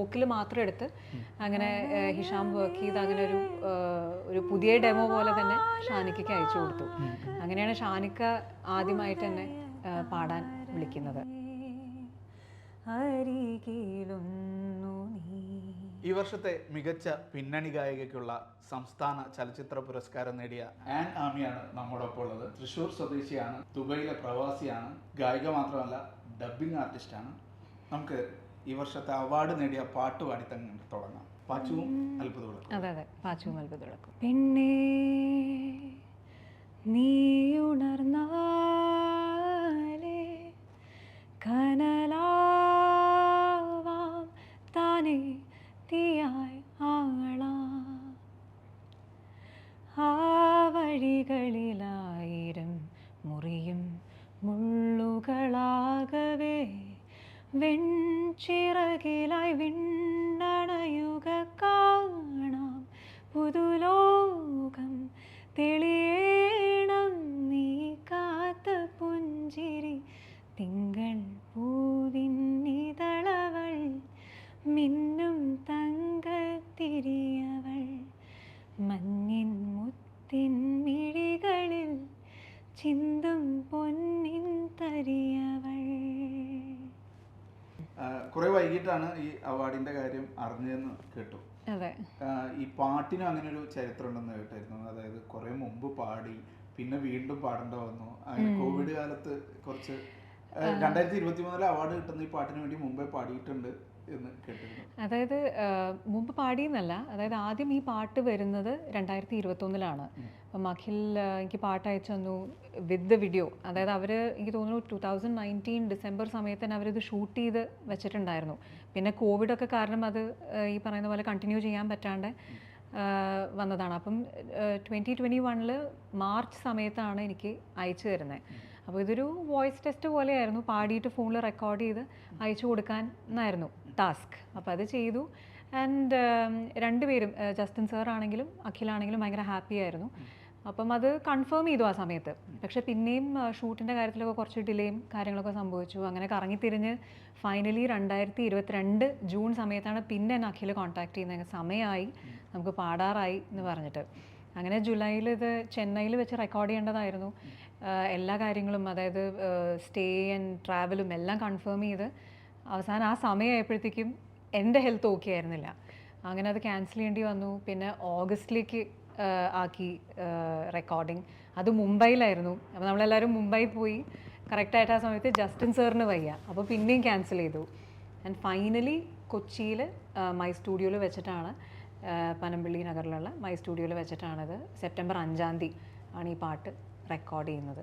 വോക്കിൽ മാത്രം എടുത്ത് അങ്ങനെ ഹിഷാം വർക്ക് ചെയ്ത് അങ്ങനെ ഒരു ഒരു പുതിയ ഡെമോ പോലെ തന്നെ ഷാനിക്കയ്ക്ക് അയച്ചു കൊടുത്തു. അങ്ങനെയാണ് ഷാനിക്ക ആദ്യമായിട്ട് തന്നെ പാടാൻ വിളിക്കുന്നത്. ഈ വർഷത്തെ മികച്ച പിന്നണി ഗായികയ്ക്കുള്ള സംസ്ഥാന ചലച്ചിത്ര പുരസ്കാരം നേടിയ ആൻ ആമിയാണ് നമ്മോടൊപ്പം ഉള്ളത്. തൃശൂർ സ്വദേശിയാണ് ദുബൈയിലെ പ്രവാസിയാണ്. ഗായിക മാത്രമല്ല ഡബ്ബിംഗ് ആർട്ടിസ്റ്റാണ് നമുക്ക് ഈ വർഷത്തെ അവാർഡ് നേടിയ പാട്ട് പാടി തന്നെ തുടങ്ങാം. പാച്ചുവും അത്ഭുതങ്ങളും അതെ അതെ. പാച്ചുവും തുടക്കം പിന്നെ നീ ഉണർന്നാലേ കനലാവാം താനേ തീയായി ആളാം. ആ വഴികളിലായിരം മുറിയും മുള്ളുകളാകവേ വെൺചിറകിലായി വിണ്ണണയുക കാണാം. പുതുലോകം തെളിയേണം നീ കാത്ത പുഞ്ചിരി. തിങ്കൾ പൂവിന്നിതളവൾ മിന്നും തങ്കത്തിരിയവൾ. മഞ്ഞിൻ മുത്തിൻ മിഴികളിൽ ചിന്തും വൈകിട്ടാണ് ഈ അവാർഡിന്റെ കാര്യം അറിഞ്ഞതെന്ന് കേട്ടു. അതെ. ഈ പാട്ടിനും അങ്ങനെ ഒരു ചരിത്രം ഉണ്ടെന്ന് കേട്ടായിരുന്നു അതായത് കുറെ മുമ്പ് പാടി പിന്നെ വീണ്ടും പാടേണ്ട വന്നു. കോവിഡ് കാലത്ത് കുറച്ച് രണ്ടായിരത്തി ഇരുപത്തി മൂന്നിലെ അവാർഡ് കിട്ടുന്ന ഈ പാട്ടിന് വേണ്ടി മുമ്പേ പാടിയിട്ടുണ്ട് എന്ന് കേട്ടിരുന്നു. അതായത് മുമ്പ് പാടിയെന്നല്ല അതായത് ആദ്യം ഈ പാട്ട് വരുന്നത് രണ്ടായിരത്തി ഇരുപത്തൊന്നിലാണ് അപ്പം അഖിൽ എനിക്ക് പാട്ട് അയച്ചു തന്നു വിത്ത് ദ വീഡിയോ. അതായത് അവർ എനിക്ക് തോന്നുന്നു ടു തൗസൻഡ് നയന്റീൻ ഡിസംബർ സമയത്ത് തന്നെ അവരിത് ഷൂട്ട് ചെയ്ത് വെച്ചിട്ടുണ്ടായിരുന്നു. പിന്നെ കോവിഡൊക്കെ കാരണം അത് ഈ പറയുന്ന പോലെ കണ്ടിന്യൂ ചെയ്യാൻ പറ്റാണ്ട് വന്നതാണ്. അപ്പം ട്വന്റി ട്വന്റി വണ്ണിൽ മാർച്ച് സമയത്താണ് എനിക്ക് അയച്ചു തരുന്നത്. അപ്പോൾ ഇതൊരു വോയിസ് ടെസ്റ്റ് പോലെയായിരുന്നു. പാടിയിട്ട് ഫോണിൽ റെക്കോർഡ് ചെയ്ത് അയച്ചു കൊടുക്കാൻ എന്നായിരുന്നു ടാസ്ക് അപ്പോൾ അത് ചെയ്തു. ആൻഡ് രണ്ടുപേരും ജസ്റ്റിൻ സാർ ആണെങ്കിലും അഖിലാണെങ്കിലും ഭയങ്കര ഹാപ്പി ആയിരുന്നു. അപ്പം അത് കൺഫേം ചെയ്തു ആ സമയത്ത്. പക്ഷേ പിന്നെയും ഷൂട്ടിന്റെ കാര്യത്തിലൊക്കെ കുറച്ച് ഡിലേയും കാര്യങ്ങളൊക്കെ സംഭവിച്ചു. അങ്ങനെ കറങ്ങിത്തിരിഞ്ഞ് ഫൈനലി രണ്ടായിരത്തി ഇരുപത്തിരണ്ട് ജൂൺ സമയത്താണ് പിന്നെ എന്നെ അഖിൽ കോൺടാക്ട് ചെയ്യുന്നത്. സമയമായി. നമുക്ക് പാടാറായി എന്ന് പറഞ്ഞിട്ട്. അങ്ങനെ ജൂലൈയിൽ ഇത് ചെന്നൈയിൽ വെച്ച് റെക്കോർഡ് ചെയ്യേണ്ടതായിരുന്നു. എല്ലാ കാര്യങ്ങളും അതായത് സ്റ്റേ ആൻഡ് ട്രാവലും എല്ലാം കൺഫേം ചെയ്ത് അവസാനം ആ സമയമായപ്പോഴത്തേക്കും എന്റെ ഹെൽത്ത് ഓക്കെ ആയിരുന്നില്ല. അങ്ങനെ അത് ക്യാൻസൽ ചെയ്യേണ്ടി വന്നു. പിന്നെ ഓഗസ്റ്റിലേക്ക് ആക്കി റെക്കോർഡിങ് അത് മുംബൈയിലായിരുന്നു. അപ്പോൾ നമ്മളെല്ലാവരും മുംബൈ പോയി. കറക്റ്റായിട്ട് ആ സമയത്ത് ജസ്റ്റിൻ സാറിന് വയ്യ. അപ്പോൾ പിന്നെയും ക്യാൻസൽ ചെയ്തു. ആൻഡ് ഫൈനലി കൊച്ചിയിൽ മൈ സ്റ്റുഡിയോയിൽ വെച്ചിട്ടാണ് പനമ്പള്ളി നഗറിലുള്ള മൈ സ്റ്റുഡിയോയിൽ വെച്ചിട്ടാണത്. സെപ്റ്റംബർ അഞ്ചാം തീയതി ആണ് ഈ പാട്ട്. റെക്കോർഡ് ചെയ്യുന്നത്.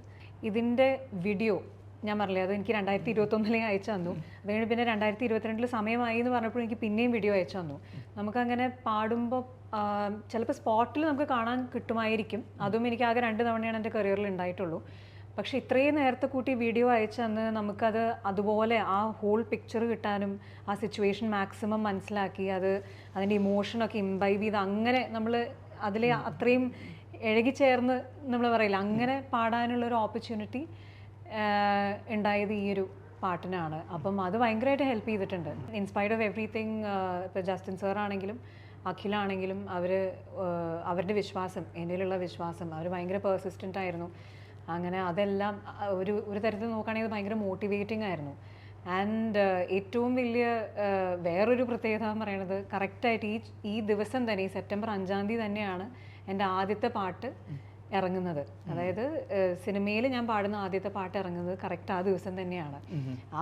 ഇതിന്റെ വീഡിയോ ഞാൻ പറഞ്ഞില്ലേ അത് എനിക്ക് രണ്ടായിരത്തി ഇരുപത്തൊന്നിലേ അയച്ചു തന്നു. അത് കഴിഞ്ഞ് പിന്നെ രണ്ടായിരത്തി ഇരുപത്തിരണ്ടിൽ സമയമായി എന്ന് പറഞ്ഞപ്പോൾ എനിക്ക് പിന്നെയും വീഡിയോ അയച്ചു തന്നു. നമുക്കങ്ങനെ പാടുമ്പോൾ ചിലപ്പോൾ സ്പോട്ടിൽ നമുക്ക് കാണാൻ കിട്ടുമായിരിക്കും. അതും എനിക്ക് ആകെ രണ്ട് തവണയാണ് എന്റെ കരിയറിൽ ഉണ്ടായിട്ടുള്ളൂ പക്ഷേ ഇത്രയും നേരത്തെ കൂട്ടി വീഡിയോ അയച്ചു തന്ന് നമുക്കത് അതുപോലെ ആ ഹോൾ പിക്ചർ കിട്ടാനും ആ സിറ്റുവേഷൻ മാക്സിമം മനസ്സിലാക്കി അത് അതിന്റെ ഇമോഷനൊക്കെ ഇമ്പൈവ് ചെയ്ത് അങ്ങനെ നമ്മൾ അതിൽ അത്രയും ഇഴകിച്ചേർന്ന് നമ്മൾ പറയില്ല അങ്ങനെ പാടാനുള്ള ഒരു ഓപ്പർച്യൂണിറ്റി ഉണ്ടായത് ഈ ഒരു പാട്ടിനാണ്. അപ്പം അത് ഭയങ്കരമായിട്ട് ഹെൽപ്പ് ചെയ്തിട്ടുണ്ട്. ഇൻസ്പൈർഡ് ഓഫ് എവറിത്തിങ് ഇപ്പോൾ ജസ്റ്റിൻ സാർ ആണെങ്കിലും അഖിലാണെങ്കിലും അവർ അവരുടെ വിശ്വാസം എന്നിലുള്ള വിശ്വാസം അവർ ഭയങ്കര പെർസിസ്റ്റന്റ് ആയിരുന്നു. അങ്ങനെ അതെല്ലാം ഒരു ഒരു തരത്തിൽ നോക്കുകയാണെങ്കിൽ ഭയങ്കര മോട്ടിവേറ്റിംഗ് ആയിരുന്നു. ആൻഡ് ഏറ്റവും വലിയ വേറൊരു പ്രത്യേകത എന്ന് പറയുന്നത് കറക്റ്റായിട്ട് ഈ ഈ ദിവസം തന്നെ ഈ സെപ്റ്റംബർ അഞ്ചാം തീയതി തന്നെയാണ് എന്റെ ആദ്യത്തെ പാട്ട് ഇറങ്ങുന്നത്. അതായത് സിനിമയിൽ ഞാൻ പാടുന്ന ആദ്യത്തെ പാട്ട് ഇറങ്ങുന്നത് കറക്റ്റ് ആ ദിവസം തന്നെയാണ്.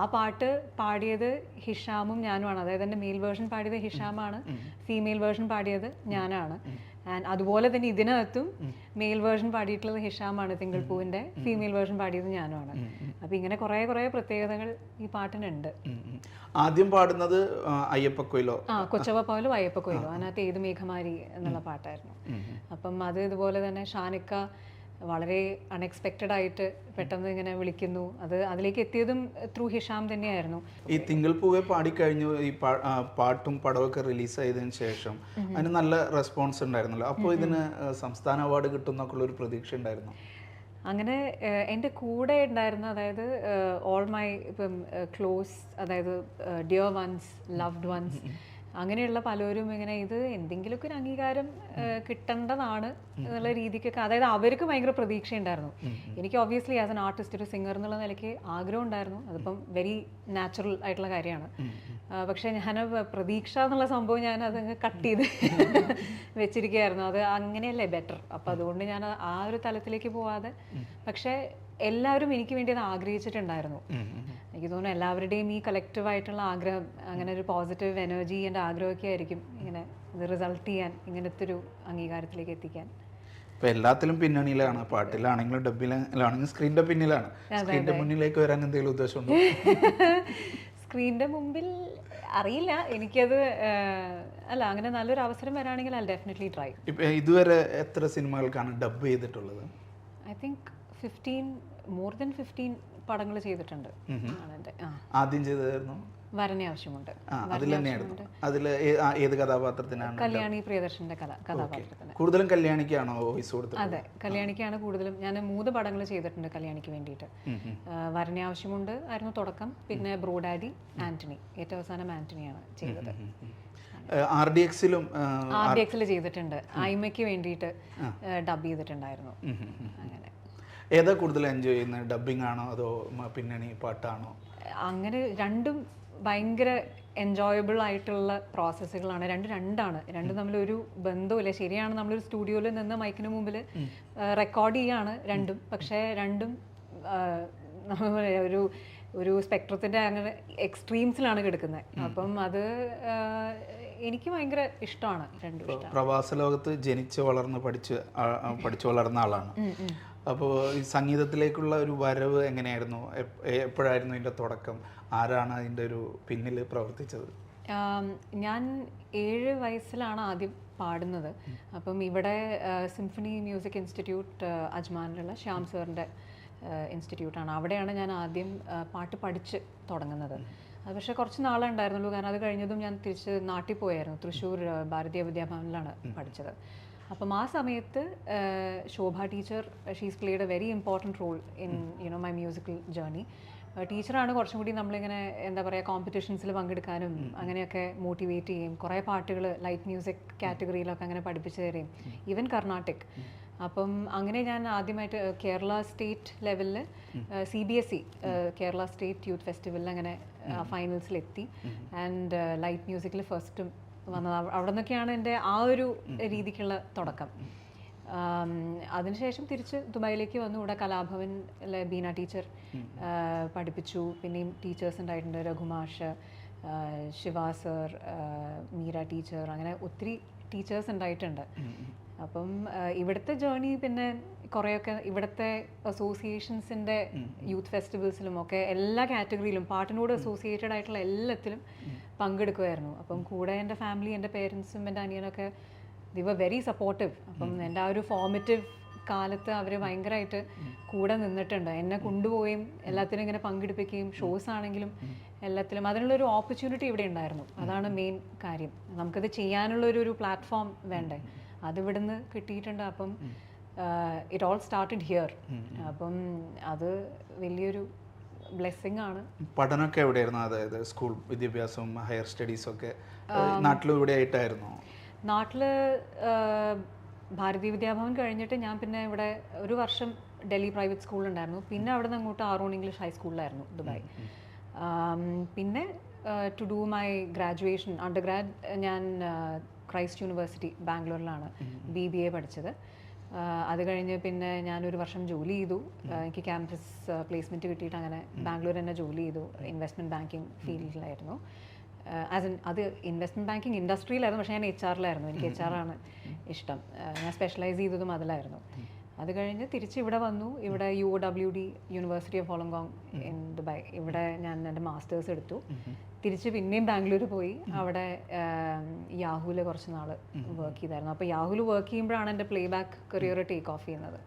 ആ പാട്ട് പാടിയത് ഹിഷാമും ഞാനുമാണ്. അതായത് എന്റെ മെയിൽ വേർഷൻ പാടിയത് ഹിഷാമാണ്. ഫീമെയിൽ വേർഷൻ പാടിയത് ഞാനാണ്. ആൻഡ് അതുപോലെ തന്നെ ഇതിനകത്തും മെയിൽ വേർഷൻ പാടിയിട്ടുള്ളത് ഹിഷാമാണ് തിങ്കൾ പൂവിന്റെ ഫീമെയിൽ വേർഷൻ പാടിയത് ഞാനുമാണ്. അപ്പോൾ ഇങ്ങനെ കുറേ കുറേ പ്രത്യേകതകൾ ഈ പാട്ടിനുണ്ട്. ആദ്യം പാടുന്നത് അയ്യപ്പ അയ്യപ്പക്കൊയിലോ? ആ കൊച്ചവ പോലും അയ്യപ്പ കൊയിലോ അതിനകത്ത് ഏത് മേഘമാരി എന്നുള്ള പാട്ടായിരുന്നു. അപ്പം അത് ഇതുപോലെ തന്നെ ഷാനിക്ക വളരെ അൺഎക്സ്പെക്റ്റഡ് ആയിട്ട് പെട്ടെന്ന് ഇങ്ങനെ വിളിക്കുന്നു. അത് അതിലേക്ക് എത്തിയതും ത്രൂ ഹിഷാം തന്നെയായിരുന്നു. ഈ തിങ്കൾ പൂവെ പാടിക്കഴിഞ്ഞു ഈ പാട്ടും പടമൊക്കെ റിലീസ് ചെയ്തതിന് ശേഷം അതിന് നല്ല റെസ്പോൺസ് ഉണ്ടായിരുന്നല്ലോ. അപ്പോൾ ഇതിന് സംസ്ഥാന അവാർഡ് കിട്ടുന്നൊക്കെ ഒരു പ്രതീക്ഷ ഉണ്ടായിരുന്നു? അങ്ങനെ എന്റെ കൂടെ ഉണ്ടായിരുന്ന അതായത് ഓൾ മൈ ഇപ്പം ക്ലോസ് അതായത് ഡിയർ വൺസ് ലവ്ഡ് വൺസ് അങ്ങനെയുള്ള പലരും ഇങ്ങനെ ഇത് എന്തെങ്കിലുമൊക്കെ ഒരു അംഗീകാരം കിട്ടേണ്ടതാണ് എന്നുള്ള രീതിക്കൊക്കെ അതായത് അവർക്ക് ഭയങ്കര പ്രതീക്ഷയുണ്ടായിരുന്നു. എനിക്ക് ഒബ്വിയസ്ലി ആസ് എൻ ആർട്ടിസ്റ്റ് ഒരു സിംഗർ എന്നുള്ള നിലയ്ക്ക് ആഗ്രഹം ഉണ്ടായിരുന്നു അതിപ്പം വെരി നാച്ചുറൽ ആയിട്ടുള്ള കാര്യമാണ്. പക്ഷേ ഞാൻ പ്രതീക്ഷ എന്നുള്ള സംഭവം ഞാൻ അതങ്ങ് കട്ട് ചെയ്ത് വെച്ചിരിക്കുകയായിരുന്നു. അത് അങ്ങനെയല്ലേ ബെറ്റർ അപ്പം അതുകൊണ്ട് ഞാൻ ആ ഒരു തലത്തിലേക്ക് പോവാതെ പക്ഷേ എല്ലാവരും എനിക്ക് വേണ്ടി അത് ആഗ്രഹിച്ചിട്ടുണ്ടായിരുന്നു. എനിക്ക് തോന്നുന്നു എല്ലാവരുടെയും ഈ കളക്റ്റീവ് ആയിട്ടുള്ള ആഗ്രഹം അങ്ങനെ ഒരു പോസിറ്റീവ് എനർജി എന്റെ ആഗ്രഹമൊക്കെ ആയിരിക്കും ഇങ്ങനെ ഇത് റിസൾട്ട് ചെയ്യാൻ ഇങ്ങനത്തെ ഒരു അംഗീകാരത്തിലേക്ക് എത്തിക്കാൻ. ഇപ്പൊ എല്ലാത്തിലും പിന്നണിയിലാണ്. പാട്ടിലാണെങ്കിലും ഡബിലാണെങ്കിലും സ്ക്രീനിന്റെ പിന്നിലാണ്. സ്ക്രീനിന്റെ മുന്നിലേക്ക് വരാൻ എന്തെങ്കിലും ഉദ്ദേശമുണ്ടോ? സ്ക്രീനിന്റെ മുമ്പിൽ അറിയില്ല. എനിക്കത് അല്ല അങ്ങനെ നല്ലൊരു അവസരം വരാണെങ്കിൽ ഐ ഡെഫിനറ്റ്ലി ട്രൈ ഇപ്പൊ ഇതുവരെ എത്ര സിനിമകൾക്കാണ് ഡബ് ചെയ്തിട്ടുള്ളത്? I think fifteen more than fifteen പടങ്ങൾ ചെയ്തിട്ടുണ്ട്. ആദ്യം ചെയ്തതായിരുന്നു? വരനെ ആവശ്യമുണ്ട്. അതിൽ തന്നെയായിരുന്നു. അതിൽ ഏത് കഥാപാത്രത്തിനാണ്? കല്യാണി പ്രിയദർശന്റെ കഥ കഥാപാത്രത്തിന്. കൂടുതലും കല്യാണിക്കാണോ വോയിസ് കൊടുത്തത് അതെ കല്യാണിക്കാണ് കൂടുതലും. ഞാൻ മൂന്ന് പടങ്ങൾ ചെയ്തിട്ടുണ്ട് കല്യാണിക്ക് വേണ്ടിയിട്ട്. വരനെ ആവശ്യമുണ്ട് ആയിരുന്നു തുടക്കം പിന്നെ ബ്രോഡാഡി ആന്റണി. ഏറ്റവും അവസാനം ആന്റണിയാണ് ചെയ്തത്. ആർ ഡി എക്സിലും ആർ ഡി എക്സിൽ ചെയ്തിട്ടുണ്ട്. ഐമയ്ക്ക് വേണ്ടിയിട്ട് ഡബ് ചെയ്തിട്ടുണ്ടായിരുന്നു. അങ്ങനെ. ഏതാ കൂടുതൽ എൻജോയ് ചെയ്യുന്നത് ഡബിങ് ആണോ അതോ പിന്നണി പാട്ടാണോ? അങ്ങനെ രണ്ടും ഭയങ്കര എൻജോയബിൾ ആയിട്ടുള്ള പ്രോസസ്സുകളാണ് രണ്ട് രണ്ടാണ്. രണ്ടും തമ്മിൽ ഒരു ബന്ധവുമില്ല. ശരിയാണ് നമ്മളൊരു സ്റ്റുഡിയോയിൽ നിന്ന് മൈക്കിന് മുമ്പിൽ റെക്കോർഡ് ചെയ്യാണ് രണ്ടും. പക്ഷേ രണ്ടും ഒരു ഒരു സ്പെക്ട്രത്തിന്റെ അങ്ങനെ എക്സ്ട്രീംസിലാണ് കിടക്കുന്നത് അപ്പം അത് എനിക്ക് ഭയങ്കര ഇഷ്ടമാണ്. രണ്ടും പ്രവാസ ലോകത്ത് ജനിച്ച് വളർന്ന് പഠിച്ച് പഠിച്ചു വളർന്ന ആളാണ്. അപ്പോൾ ഈ സംഗീതത്തിലേക്കുള്ള ഒരു വരവ് എങ്ങനെയായിരുന്നു? എപ്പോഴായിരുന്നു ഇതിന്റെ തുടക്കം? ആരാണ് അതിന്റെ ഒരു പിന്നിൽ പ്രവർത്തിച്ചത്? ഞാൻ ഏഴ് വയസ്സിലാണ് ആദ്യം പാടുന്നത്. അപ്പം ഇവിടെ സിംഫണി മ്യൂസിക് ഇൻസ്റ്റിറ്റ്യൂട്ട് അജ്മാനിലുള്ള ശ്യാം സാറിന്റെ ഇൻസ്റ്റിറ്റ്യൂട്ടാണ് അവിടെയാണ് ഞാൻ ആദ്യം പാട്ട് പഠിച്ച് തുടങ്ങുന്നത്. അത് പക്ഷേ കുറച്ച് നാളേ ഉണ്ടായിരുന്നുള്ളൂ. കാരണം അത് കഴിഞ്ഞതും ഞാൻ തിരിച്ച് നാട്ടിൽ പോയായിരുന്നു. തൃശ്ശൂർ ഭാരതീയ വിദ്യാഭവനിലാണ് പഠിച്ചത്. അപ്പം ആ സമയത്ത് Shobha teacher she's played a very important role in you know my musical journey ടീച്ചറാണ് കുറച്ചും കൂടി നമ്മളിങ്ങനെ എന്താ പറയുക കോമ്പറ്റീഷൻസിൽ പങ്കെടുക്കാനും അങ്ങനെയൊക്കെ മോട്ടിവേറ്റ് ചെയ്യും. കുറേ പാട്ടുകൾ ലൈറ്റ് മ്യൂസിക് കാറ്റഗറിയിലൊക്കെ അങ്ങനെ പഠിപ്പിച്ചു തരും. ഈവൻ കർണാട്ടിക് അപ്പം അങ്ങനെ ഞാൻ ആദ്യമായിട്ട് കേരള സ്റ്റേറ്റ് ലെവലിൽ C B S E Kerala state youth ഫെസ്റ്റിവലിൽ അങ്ങനെ ഫൈനൽസിലെത്തി ആൻഡ് ലൈറ്റ് മ്യൂസിക്കിൽ ഫസ്റ്റും വന്നത്. അവ- അവിടെ നിന്നൊക്കെയാണ് എന്റെ ആ ഒരു രീതിക്കുള്ള തുടക്കം. അതിനുശേഷം തിരിച്ച് ദുബായിലേക്ക് വന്നു. ഇവിടെ കലാഭവനിലെ ബീന ടീച്ചർ പഠിപ്പിച്ചു. പിന്നെയും ടീച്ചേഴ്സ് ഉണ്ടായിട്ടുണ്ട്. രഘുമാഷ് ശിവാ സർ മീര ടീച്ചർ അങ്ങനെ ഒത്തിരി ടീച്ചേഴ്സ് ഉണ്ടായിട്ടുണ്ട്. അപ്പം ഇവിടുത്തെ ജേർണി പിന്നെ കുറേയൊക്കെ ഇവിടുത്തെ അസോസിയേഷൻസിന്റെ യൂത്ത് ഫെസ്റ്റിവൽസിലും ഒക്കെ എല്ലാ കാറ്റഗറിയിലും പാട്ടിനോട് അസോസിയേറ്റഡ് ആയിട്ടുള്ള എല്ലാത്തിലും പങ്കെടുക്കുമായിരുന്നു അപ്പം കൂടെ എന്റെ ഫാമിലി എന്റെ പേരൻസും എന്റെ അനിയനൊക്കെ ദി വർ വെരി സപ്പോർട്ടീവ് അപ്പം എന്റെ ആ ഒരു ഫോമറ്റീവ് കാലത്ത് അവർ ഭയങ്കരമായിട്ട് കൂടെ നിന്നിട്ടുണ്ട്. എന്നെ കൊണ്ടുപോയും എല്ലാത്തിനും ഇങ്ങനെ പങ്കെടുപ്പിക്കുകയും ഷോസ് ആണെങ്കിലും എല്ലാത്തിലും അതിനുള്ളൊരു ഓപ്പർച്യൂണിറ്റി ഇവിടെ ഉണ്ടായിരുന്നു. അതാണ് മെയിൻ കാര്യം. നമുക്കത് ചെയ്യാനുള്ള ഒരു ഒരു പ്ലാറ്റ്ഫോം വേണ്ടേ അത് ഇവിടുന്ന് കിട്ടിയിട്ടുണ്ട്. അപ്പം ഇറ്റ് ഓൾ സ്റ്റാർട്ടഡ് ഹിയർ അപ്പം അത് വലിയൊരു ബ്ലെസ്സിങ് ആണ്. പഠനമൊക്കെ എവിടെയായിരുന്നു? അതായത് സ്കൂൾ വിദ്യാഭ്യാസവും ഹയർ സ്റ്റഡീസും ഒക്കെ നാട്ടിലും ഇവിടെ ആയിട്ടായിരുന്നു? നാട്ടിൽ ഭാരതീയ വിദ്യാഭവൻ കഴിഞ്ഞിട്ട് ഞാൻ പിന്നെ ഇവിടെ ഒരു വർഷം ഡൽഹി പ്രൈവറ്റ് സ്കൂളിലുണ്ടായിരുന്നു പിന്നെ അവിടെ നിന്ന് അങ്ങോട്ട് ആറോൺ ഇംഗ്ലീഷ് ഹൈസ്കൂളിലായിരുന്നു ദുബായ്. പിന്നെ to do my graduation under grad ഞാൻ ക്രൈസ്റ്റ് യൂണിവേഴ്സിറ്റി ബാംഗ്ലൂരിലാണ് ബി ബി എ പഠിച്ചത്. അത് കഴിഞ്ഞ് പിന്നെ ഞാനൊരു വർഷം ജോലി ചെയ്തു. എനിക്ക് ക്യാമ്പസ് പ്ലേസ്മെന്റ് കിട്ടിയിട്ട് അങ്ങനെ ബാംഗ്ലൂർ തന്നെ ജോലി ചെയ്തു. ഇൻവെസ്റ്റ്മെന്റ് ബാങ്കിങ് ഫീൽഡിലായിരുന്നു. ആസ് എൻ അത് ഇൻവെസ്റ്റ്മെന്റ് ബാങ്കിങ് ഇൻഡസ്ട്രിയിലായിരുന്നു പക്ഷേ ഞാൻ എച്ച് ആറിലായിരുന്നു എനിക്ക് എച്ച് ആറാണ് ഇഷ്ടം. ഞാൻ സ്പെഷ്യലൈസ് ചെയ്തതും അതിലായിരുന്നു. അത് കഴിഞ്ഞ് തിരിച്ച് ഇവിടെ വന്നു. ഇവിടെ U W D university of Wollongong in Dubai ഇവിടെ ഞാൻ എന്റെ മാസ്റ്റേഴ്സ് എടുത്തു. തിരിച്ച് പിന്നെയും ബാംഗ്ലൂർ പോയി. അവിടെ യാഹുവിൽ കുറച്ച് നാൾ വർക്ക് ചെയ്തായിരുന്നു. അപ്പോൾ യാഹുവിൽ വർക്ക് ചെയ്യുമ്പോഴാണ് എന്റെ play back career take off ചെയ്യുന്നത്.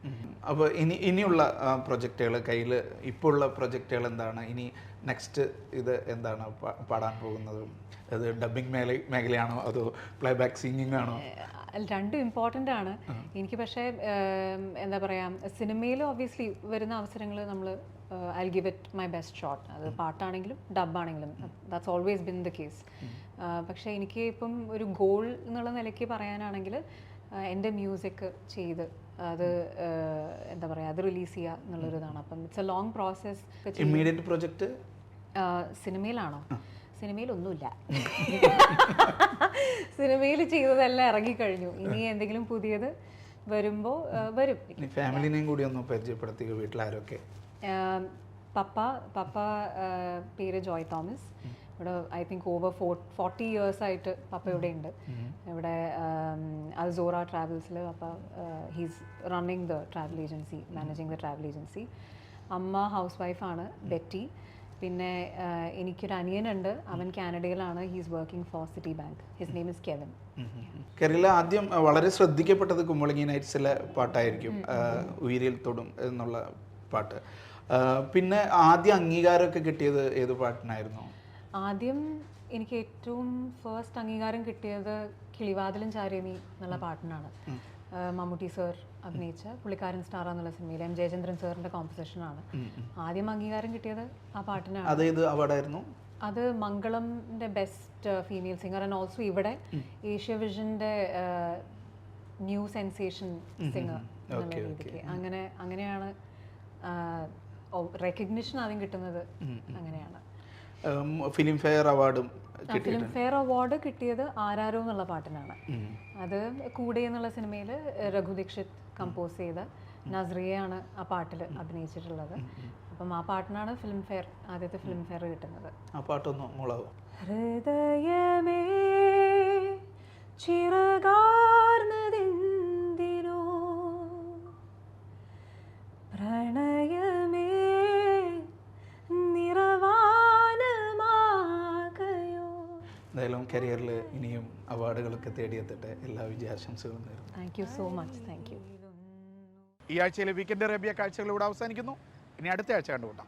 അപ്പോൾ ഇനി ഇനിയുള്ള പ്രൊജക്റ്റുകൾ കയ്യിൽ ഇപ്പോൾ ഉള്ള പ്രൊജക്റ്റുകൾ എന്താണ്? ഇനി നെക്സ്റ്റ് ഇത് എന്താണ് പാടാൻ പോകുന്നത്? അത് ഡബിങ് മേല മേഖലയാണോ? അതോ പ്ലേ ബാക്ക് സിംഗിങ് ആണോ രണ്ടും ഇമ്പോർട്ടന്റ് ആണ്. എനിക്ക് പക്ഷേ എന്താ പറയുക സിനിമയിൽ ഒബ്വിയസ്ലി വരുന്ന അവസരങ്ങൾ നമ്മൾ I give it my best shot അത് പാട്ടാണെങ്കിലും ഡബാണെങ്കിലും that's always been the case പക്ഷേ എനിക്ക് ഇപ്പം ഒരു ഗോൾ എന്നുള്ള നിലയ്ക്ക് പറയാനാണെങ്കിൽ എന്റെ മ്യൂസിക് ചെയ്ത് അത് ആഹ് എന്താ പറയുക അത് റിലീസ് ചെയ്യുക എന്നുള്ളൊരിതാണ് അപ്പം it's a long process immediate project സിനിമയിലാണോ സിനിമയിലൊന്നുമില്ല സിനിമയിൽ ചെയ്തതെല്ലാം ഇറങ്ങിക്കഴിഞ്ഞു. ഇനി എന്തെങ്കിലും പുതിയത് വരുമ്പോൾ വരും. ഫാമിലിനെയും കൂടി ഒന്ന് പരിചയപ്പെടുത്തുക വീട്ടിലാരൊക്കെ? പപ്പ പപ്പ ആ, പേര് ജോയ് തോമസ് ഇവിടെ I think over four forty years ആയിട്ട് പപ്പ ഇവിടെ ഉണ്ട്. ഇവിടെ അൽസോറ ട്രാവൽസിൽ പപ്പ he's running the travel agency managing the travel agency അമ്മ ഹൗസ് വൈഫാണ് ബെറ്റി പിന്നെ ആ, എനിക്കൊരു അനിയനുണ്ട് അവൻ കാനഡയിലാണ് he's working for city bank his name is Kevin Kerala ആദ്യം വളരെ ശ്രദ്ധിക്കപ്പെട്ടത് കുമ്പളങ്ങി നൈറ്റ്സിലെ പാട്ടായിരിക്കും ഉയരിൽ തൊടും എന്നുള്ള പാട്ട്. പിന്നെ ആദ്യം അംഗീകാരമൊക്കെ കിട്ടിയത് ഏത് പാട്ടിനായിരുന്നു? ആദ്യം എനിക്ക് ഏറ്റവും ഫസ്റ്റ് അംഗീകാരം കിട്ടിയത് കിളിവാതിലും ചാരിയമി എന്നുള്ള പാട്ടിനാണ്. മമ്മൂട്ടി സർ അഭിനയിച്ച പുള്ളിക്കാരൻ സ്റ്റാർ എന്നുള്ള സിനിമയിൽ എം ജയചന്ദ്രൻ സാറിന്റെ കോമ്പസിഷൻ ആണ്. ആദ്യം അംഗീകാരം കിട്ടിയത് ആ പാട്ടിനാണ്. അതേത് അവാർഡായിരുന്നു അത് Mangalam best female singer and also ഇവിടെ ഏഷ്യ വിഷന്റെ ന്യൂ സെൻസേഷൻ സിംഗർ അങ്ങനെ അങ്ങനെയാണ് റെക്കഗ്നിഷൻ ആദ്യം കിട്ടുന്നത് അങ്ങനെയാണ്. ഫിലിം ഫെയർ അവാർഡും ഫിലിം ഫെയർ അവാർഡ് കിട്ടിയത് ആരാരോ എന്നുള്ള പാട്ടിനാണ്. അത് കൂടെ എന്നുള്ള സിനിമയിൽ രഘു ദീക്ഷിത് കമ്പോസ് ചെയ്ത നസ്രിയയാണ് ആ പാട്ടിൽ അഭിനയിച്ചിട്ടുള്ളത്. അപ്പം ആ പാട്ടിനാണ് ഫിലിം ഫെയർ ആദ്യത്തെ ഫിലിം ഫെയർ കിട്ടുന്നത്. ആ പാട്ടൊന്ന് മോളാവും? ഹൃദയമേ ചിറകാർന്നതെന്തിനോ പ്രണയമേ കരിയറിൽ ഇനിയും അവാർഡുകളൊക്കെ തേടിയെത്തട്ടെ എല്ലാ വിജയാശംസകളും നേരുന്നു. Thank you so much thank you ഈ ആഴ്ചയിലെ വീക്കെൻഡ് അറേബ്യ കാഴ്ചകൾ ഇവിടെ അവസാനിക്കുന്നു. ഇനി അടുത്ത ആഴ്ച കണ്ടുകൂട്ടാം